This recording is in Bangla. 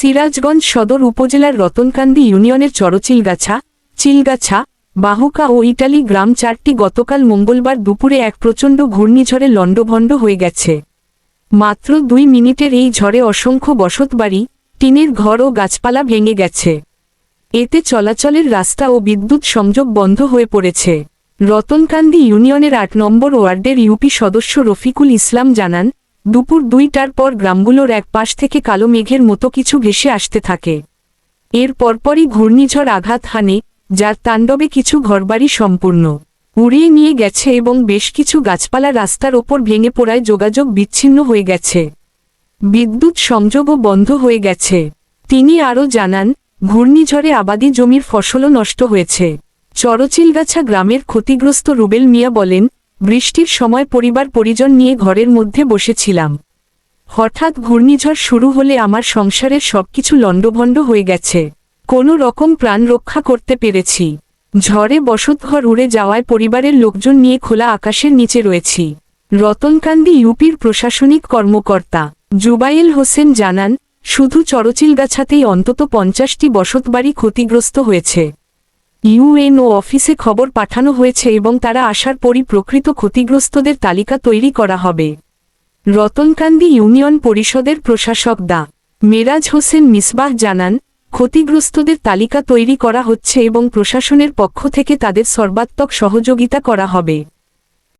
সিরাজগঞ্জ সদর উপজেলার রতনকান্দি ইউনিয়নের চরচিলগাছা, চিলগাছা, বাহুকা ও ইটালি গ্রাম চারটি গতকাল মঙ্গলবার দুপুরে এক প্রচণ্ড ঘূর্ণিঝড়ে লণ্ডভণ্ড হয়ে গেছে। মাত্র দুই মিনিটের এই ঝড়ে অসংখ্য বসতবাড়ি, টিনের ঘর ও গাছপালা ভেঙে গেছে। এতে চলাচলের রাস্তা ও বিদ্যুৎ সংযোগ বন্ধ হয়ে পড়েছে। রতনকান্দি ইউনিয়নের আট নম্বর ওয়ার্ডের ইউপি সদস্য রফিকুল ইসলাম জানান দুপুর দুইটার পর গ্রামগুলোর এক পাশ থেকে কালো মেঘের মতো কিছু ভেসে আসতে থাকে। এর পরপরই ঘূর্ণিঝড় আঘাত হানে, যার তাণ্ডবে কিছু ঘরবাড়ি সম্পূর্ণ উড়িয়ে নিয়ে গেছে এবং বেশ কিছু গাছপালা রাস্তার ওপর ভেঙে পড়ায় যোগাযোগ বিচ্ছিন্ন হয়ে গেছে। বিদ্যুৎ সংযোগও বন্ধ হয়ে গেছে। তিনি আরও জানান, ঘূর্ণিঝড়ে আবাদি জমির ফসলও নষ্ট হয়েছে। চরচিলগাছা গ্রামের ক্ষতিগ্রস্ত রুবেল মিয়া বলেন বৃষ্টির সময় পরিবার পরিজন নিয়ে ঘরের মধ্যে বসেছিলাম। হঠাৎ ঘূর্ণিঝড় শুরু হলে আমার সংসারের সবকিছু লণ্ডভণ্ড হয়ে গেছে। কোনো রকম প্রাণ রক্ষা করতে পেরেছি। ঝড়ে বসতঘর উড়ে যাওয়ায় পরিবারের লোকজন নিয়ে খোলা আকাশের নিচে রয়েছি। রতনকান্দি ইউপির প্রশাসনিক কর্মকর্তা জুবাইল হোসেন জানান, শুধু চরচিলগাছাতেই অন্তত পঞ্চাশটি বসতবাড়ি ক্ষতিগ্রস্ত হয়েছে। ইউএনও অফিসে খবর পাঠানো হয়েছে এবং তারা আসার পরই প্রকৃত ক্ষতিগ্রস্তদের তালিকা তৈরি করা হবে। রতনকান্দি ইউনিয়ন পরিষদের প্রশাসক দা মেরাজ হোসেন মিসবাহ জানান, ক্ষতিগ্রস্তদের তালিকা তৈরি করা হচ্ছে এবং প্রশাসনের পক্ষ থেকে তাদের সর্বাত্মক সহযোগিতা করা হবে।